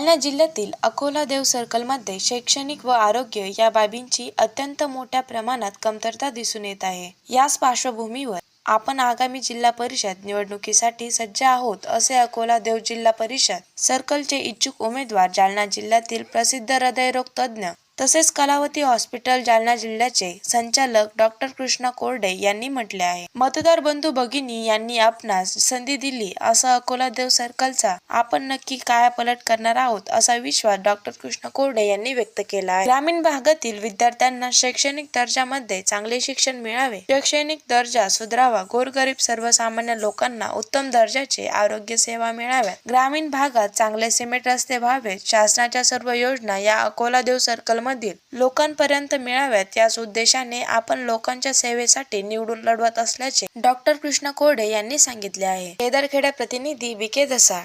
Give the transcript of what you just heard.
जालना जिल्ह्यातील अकोला देव सर्कलमध्ये शैक्षणिक व आरोग्य या बाबींची अत्यंत मोठ्या प्रमाणात कमतरता दिसून येत आहे. याच पार्श्वभूमीवर आपण आगामी जिल्हा परिषद निवडणुकीसाठी सज्ज आहोत असे अकोला देव जिल्हा परिषद सर्कलचे इच्छुक उमेदवार जालना जिल्ह्यातील प्रसिद्ध हृदयरोग तज्ज्ञ तसेच कलावती हॉस्पिटल जालना जिल्ह्याचे संचालक डॉक्टर कृष्णा कोरडे यांनी म्हटले आहे. मतदार बंधू भगिनी यांनी आपणास संधी दिली असा अकोला देव सर्कलचा आपण नक्की कायापलट करणार आहोत असा विश्वास डॉक्टर कृष्ण कोरडे यांनी व्यक्त केला आहे. ग्रामीण भागातील विद्यार्थ्यांना शैक्षणिक दर्जामध्ये चांगले शिक्षण मिळावे शैक्षणिक दर्जा सुधारावा गोरगरीब सर्वसामान्य लोकांना उत्तम दर्जाचे आरोग्य सेवा मिळाव्या ग्रामीण भागात चांगले सिमेंट रस्ते व्हावेत शासनाच्या सर्व योजना या अकोला देव सर्कल मधील लोकांपर्यंत मिळाव्यात याच उद्देशाने आपण लोकांच्या सेवेसाठी निवडून लढवत असल्याचे डॉक्टर कृष्ण कोडे यांनी सांगितले आहे. केदारखेडा प्रतिनिधी विके दसा